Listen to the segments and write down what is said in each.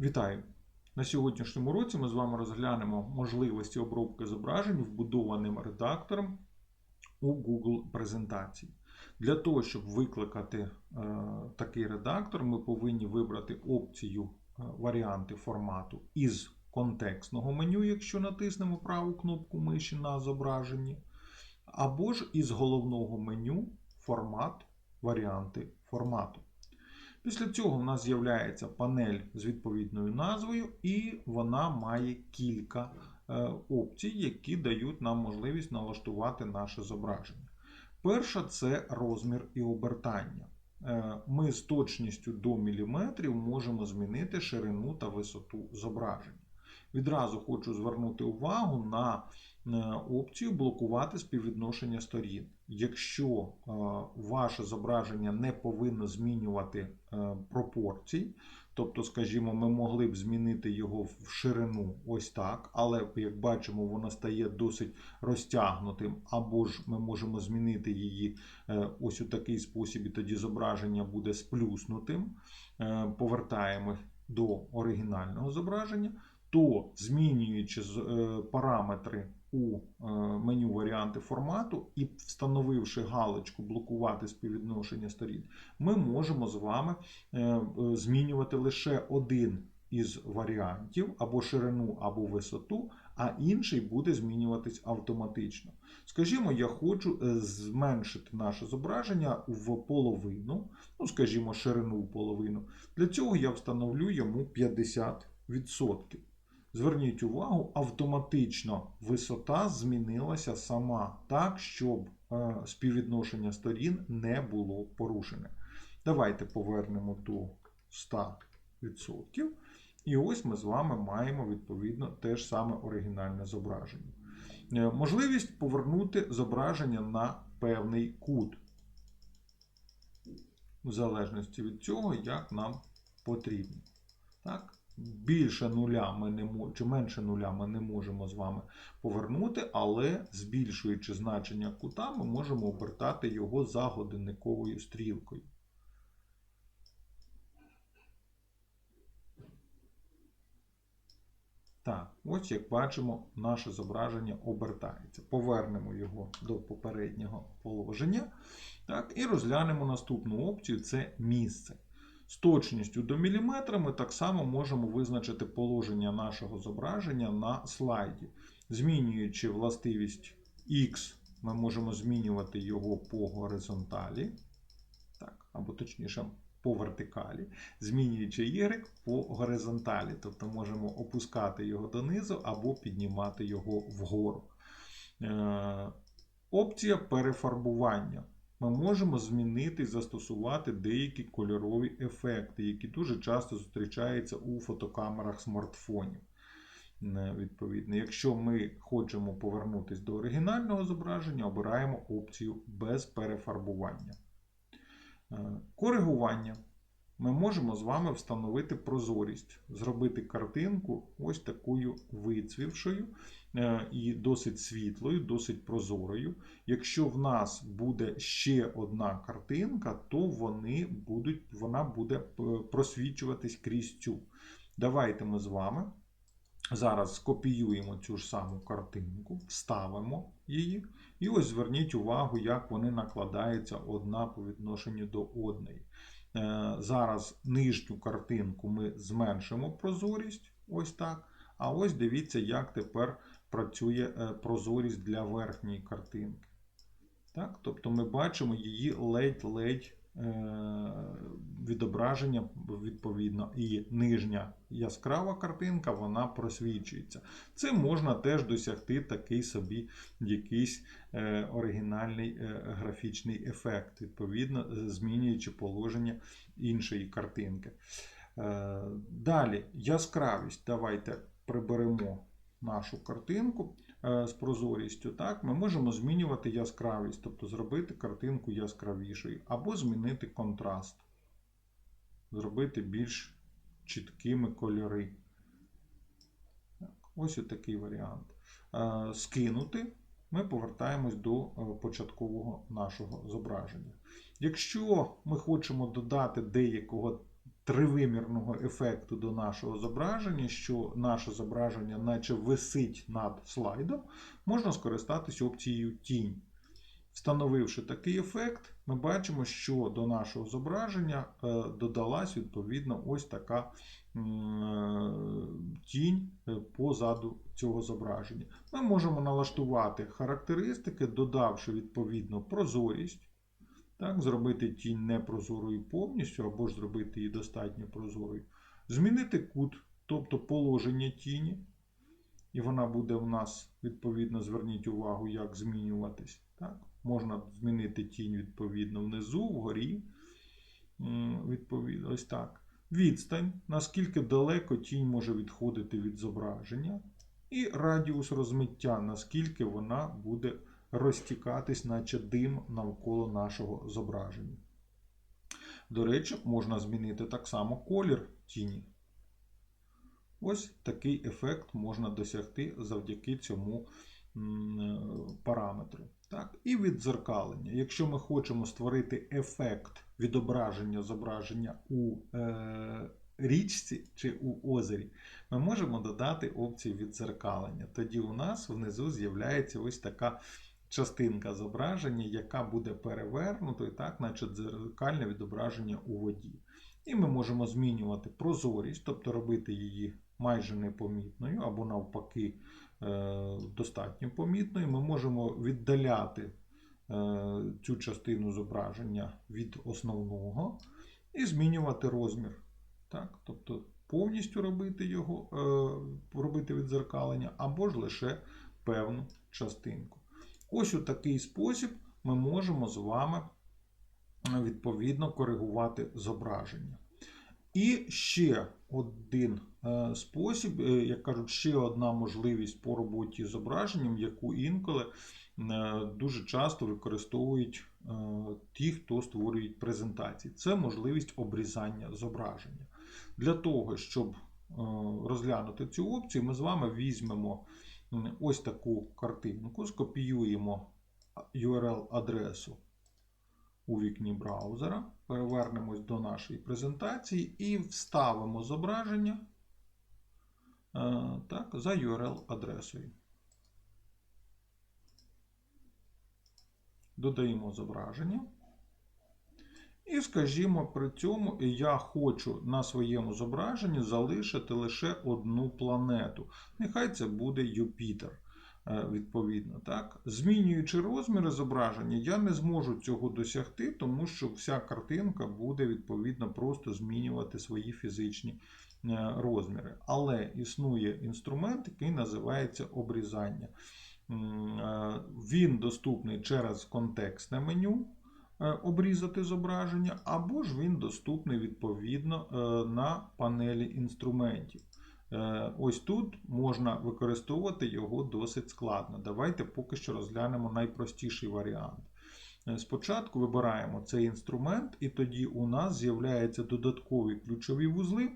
Вітаю! На сьогоднішньому році ми з вами розглянемо можливості обробки зображень вбудованим редактором у Google презентації. Для того, щоб викликати е, такий редактор, ми повинні вибрати опцію е, варіанти формату із контекстного меню, якщо натиснемо праву кнопку миші на зображенні, або ж із головного меню формат, варіанти формату. Після цього в нас з'являється панель з відповідною назвою, і вона має кілька е, опцій, які дають нам можливість налаштувати наше зображення. Перша це розмір і обертання. Е, Ми з точністю до міліметрів можемо змінити ширину та висоту зображення. Відразу хочу звернути увагу на е, опцію блокувати співвідношення сторін. Якщо е, ваше зображення не повинно змінювати е, пропорцій, тобто, скажімо, ми могли б змінити його в ширину ось так, але як бачимо, воно стає досить розтягнутим, або ж ми можемо змінити її ось у такий спосіб, і тоді зображення буде сплюснутим. Повертаємо до оригінального зображення то змінюючи е, параметри у е, меню варіанти формату і встановивши галочку блокувати співвідношення сторін, ми можемо з вами е, змінювати лише один із варіантів або ширину, або висоту, а інший буде змінюватись автоматично. Скажімо, я хочу зменшити наше зображення в половину, ну, скажімо, ширину в половину. Для цього я встановлю йому 50%. Зверніть увагу, автоматично висота змінилася сама так, щоб е, співвідношення сторін не було порушене. Давайте повернемо до 100%. І ось ми з вами маємо відповідно те ж саме оригінальне зображення. Е, Можливість повернути зображення на певний кут, в залежності від цього, як нам потрібно. Так? Більше нуля ми не чи менше нуля ми не можемо з вами повернути, але збільшуючи значення кута, ми можемо обертати його за годинниковою стрілкою. Так, ось як бачимо, наше зображення обертається. Повернемо його до попереднього положення. Так, і розглянемо наступну опцію це місце. З точністю до міліметра ми так само можемо визначити положення нашого зображення на слайді. Змінюючи властивість X, ми можемо змінювати його по горизонталі, так, або точніше по вертикалі, змінюючи Y по горизонталі, тобто можемо опускати його донизу або піднімати його вгору. Е, опція перефарбування ми можемо змінити і застосувати деякі кольорові ефекти, які дуже часто зустрічаються у фотокамерах смартфонів. Е, Відповідно, якщо ми хочемо повернутися до оригінального зображення, обираємо опцію без перефарбування. Е, Коригування. Ми можемо з вами встановити прозорість, зробити картинку ось такою вицвівшою е, і досить світлою, досить прозорою. Якщо в нас буде ще одна картинка, то вони будуть, вона буде е, просвічуватись крізь цю. Давайте ми з вами зараз скопіюємо цю ж саму картинку, вставимо її. І ось зверніть увагу, як вони накладаються одна по відношенню до одної. Е, Зараз нижню картинку ми зменшимо прозорість, ось так. А ось дивіться, як тепер працює е, прозорість для верхньої картинки. Так? Тобто ми бачимо її ледь-ледь відображення відповідно, і нижня яскрава картинка вона просвічується. Це можна теж досягти такий собі якийсь е, оригінальний е, графічний ефект, відповідно, е, змінюючи положення іншої картинки. Е, Далі яскравість. Давайте приберемо нашу картинку е, з прозорістю. Так, Ми можемо змінювати яскравість, тобто зробити картинку яскравішою, або змінити контраст, зробити більш чіткими кольори. Ось такий варіант. Е, Скинути. Ми повертаємось до е, початкового нашого зображення. Якщо ми хочемо додати деякого тривимірного ефекту до нашого зображення, що наше зображення наче висить над слайдом, можна скористатись опцією тінь. Встановивши такий ефект, ми бачимо, що до нашого зображення е, додалась відповідно ось така е, тінь е, позаду цього зображення. Ми можемо налаштувати характеристики, додавши відповідно прозорість. Так, зробити тінь непрозорою повністю, або ж зробити її достатньо прозорою. Змінити кут, тобто положення тіні. І вона буде у нас, відповідно, зверніть увагу, як змінюватись. Так? Можна змінити тінь відповідно внизу, вгорі. Відповідно, ось так. Відстань, наскільки далеко тінь може відходити від зображення. І радіус розмиття, наскільки вона буде розтікатись, наче дим навколо нашого зображення. До речі, можна змінити так само колір тіні. Ось такий ефект можна досягти завдяки цьому е, параметру. Так? І віддзеркалення. Якщо ми хочемо створити ефект відображення зображення у е, річці чи у озері, ми можемо додати опцію віддзеркалення. Тоді у нас внизу з'являється ось така частинка зображення, яка буде перевернутою, так, наче дзеркальне відображення у воді. І ми можемо змінювати прозорість, тобто робити її майже непомітною, або навпаки, е, достатньо помітною. Ми можемо віддаляти е, цю частину зображення від основного і змінювати розмір. Так? Тобто повністю робити його, е, робити відзеркалення, або ж лише певну частинку. Ось у такий спосіб ми можемо з вами е, відповідно коригувати зображення. І ще один е, спосіб, е, як кажуть, ще одна можливість по роботі з зображенням, яку інколи дуже часто використовують ті, хто створюють презентації. Це можливість обрізання зображення. Для того, щоб розглянути цю опцію, ми з вами візьмемо ось таку картинку, скопіюємо URL-адресу у вікні браузера, перевернемось до нашої презентації і вставимо зображення е, так, за URL-адресою. Додаємо зображення. І скажімо, при цьому я хочу на своєму зображенні залишити лише одну планету. Нехай це буде Юпітер. е, Відповідно, так. Змінюючи розміри зображення, я не зможу цього досягти, тому що вся картинка буде відповідно просто змінювати свої фізичні е, розміри. Але існує інструмент, який називається обрізання. Е, Він доступний через контекстне меню обрізати зображення, або ж він доступний відповідно е, на панелі інструментів. Е, Ось тут можна використовувати його досить складно. Давайте поки що розглянемо найпростіший варіант. Е, Спочатку вибираємо цей інструмент, і тоді у нас з'являються додаткові ключові вузли,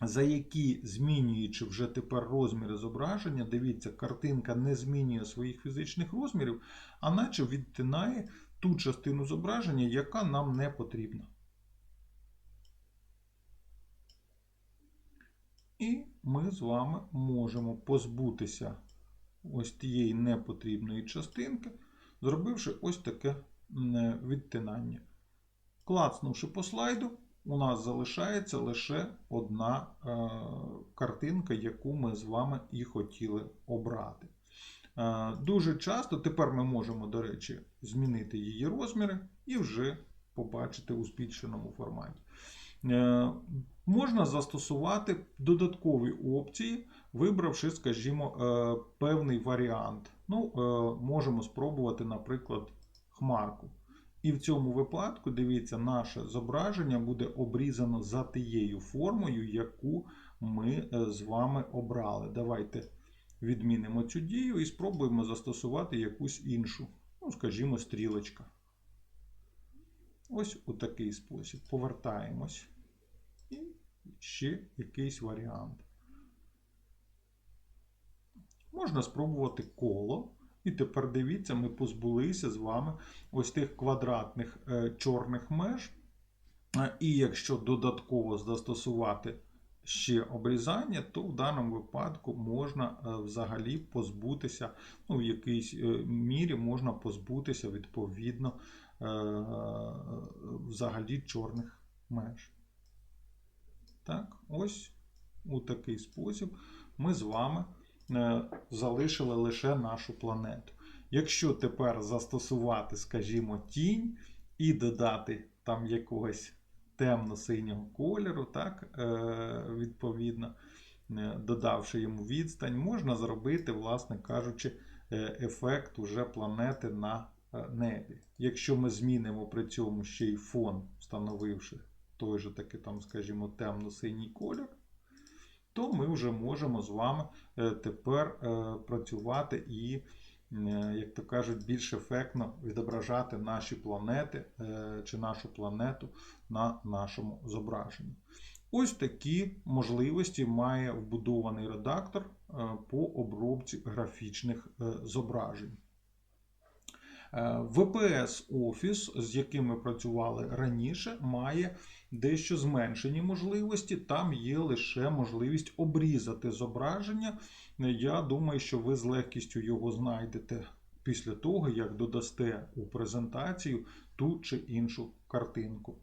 за які, змінюючи вже тепер розміри зображення, дивіться, картинка не змінює своїх фізичних розмірів, а наче відтинає ту частину зображення, яка нам не потрібна. І ми з вами можемо позбутися ось тієї непотрібної частинки, зробивши ось таке відтинання. Клацнувши по слайду, у нас залишається лише одна е, картинка, яку ми з вами і хотіли обрати. Е, Дуже часто тепер ми можемо, до речі, змінити її розміри і вже побачити у збільшеному форматі. Е, Можна застосувати додаткові опції, вибравши, скажімо, е, певний варіант. Ну, Можемо спробувати, наприклад, хмарку. І в цьому випадку, дивіться, наше зображення буде обрізано за тією формою, яку ми з вами обрали. Давайте відмінимо цю дію і спробуємо застосувати якусь іншу, ну, скажімо, стрілочка. Ось у такий спосіб. Повертаємось. І ще якийсь варіант. Можна спробувати коло. І тепер дивіться, ми позбулися з вами ось тих квадратних е, чорних меж. Е, І якщо додатково застосувати ще обрізання, то в даному випадку можна е, взагалі позбутися, ну, в якійсь е, мірі можна позбутися відповідно е, взагалі чорних меж. Так, ось у такий спосіб ми з вами залишили лише нашу планету. Якщо тепер застосувати, скажімо, тінь і додати там якогось темно-синього кольору, так, е, відповідно, е, додавши йому відстань, можна зробити, власне кажучи, е, ефект уже планети на небі. Якщо ми змінимо при цьому ще й фон, встановивши той же таки, там, скажімо, темно-синій колір, то ми вже можемо з вами тепер працювати і, як то кажуть, більш ефектно відображати наші планети е, чи нашу планету на нашому зображенні. Ось такі можливості має вбудований редактор е, по обробці графічних е, зображень. Е, VPS Office, з яким ми працювали раніше, має дещо зменшені можливості. Там є лише можливість обрізати зображення. Я думаю, що ви з легкістю його знайдете після того, як додасте у презентацію ту чи іншу картинку.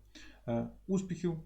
Е, Успіхів!